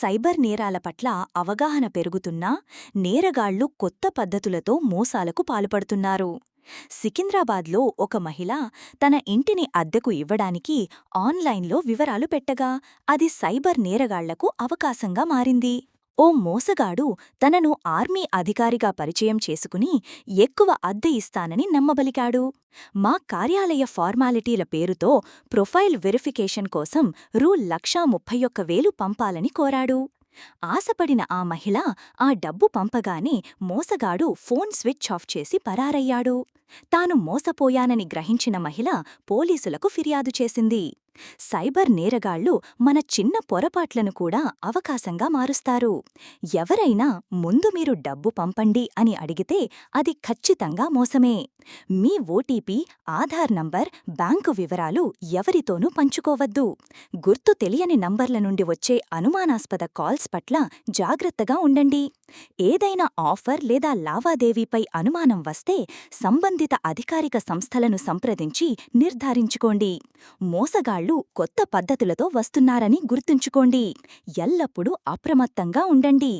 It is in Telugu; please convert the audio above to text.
సైబర్ నేరాల పట్ల అవగాహన పెరుగుతున్నా నేరగాళ్ళు కొత్త పద్ధతులతో మోసాలకు పాల్పడుతున్నారు. సికింద్రాబాద్లో ఒక మహిళ తన ఇంటిని అద్దెకు ఇవ్వడానికి ఆన్లైన్లో వివరాలు పెట్టగా అది సైబర్ నేరగాళ్ళకు అవకాశంగా మారింది. ఓ మోసగాడు తనను ఆర్మీ అధికారిగా పరిచయం చేసుకుని ఎక్కువ అద్దె ఇస్తానని నమ్మబలికాడు. మా కార్యాలయ ఫార్మాలిటీల పేరుతో ప్రొఫైల్ వెరిఫికేషన్ కోసం రూ. లక్షా ముప్పై ఒక్క వేలు పంపాలని కోరాడు. ఆశపడిన ఆ మహిళ ఆ డబ్బు పంపగానే మోసగాడు ఫోన్ స్విచ్ ఆఫ్ చేసి పరారయ్యాడు. తాను మోసపోయానని గ్రహించిన మహిళ పోలీసులకు ఫిర్యాదు చేసింది. సైబర్ నేరగాళ్ళు మన చిన్న పొరపాట్లను కూడా అవకాశంగా మారుస్తారు. ఎవరైనా ముందు మీరు డబ్బు పంపండి అని అడిగితే అది ఖచ్చితంగా మోసమే. మీ ఓటీపీ ఆధార్ నంబర్ బ్యాంకు వివరాలు ఎవరితోనూ పంచుకోవద్దు. గుర్తు తెలియని నంబర్ల నుండి వచ్చే అనుమానాస్పద కాల్స్ పట్ల జాగ్రత్తగా ఉండండి. ఏదైనా ఆఫర్ లేదా లావాదేవీపై అనుమానం వస్తే సంబంధిత అధికారిక సంస్థలను సంప్రదించి నిర్ధారించుకోండి. మోసగాళ్ళు కొత్త పద్ధతులతో వస్తున్నారని గుర్తుంచుకోండి. ఎల్లప్పుడూ అప్రమత్తంగా ఉండండి.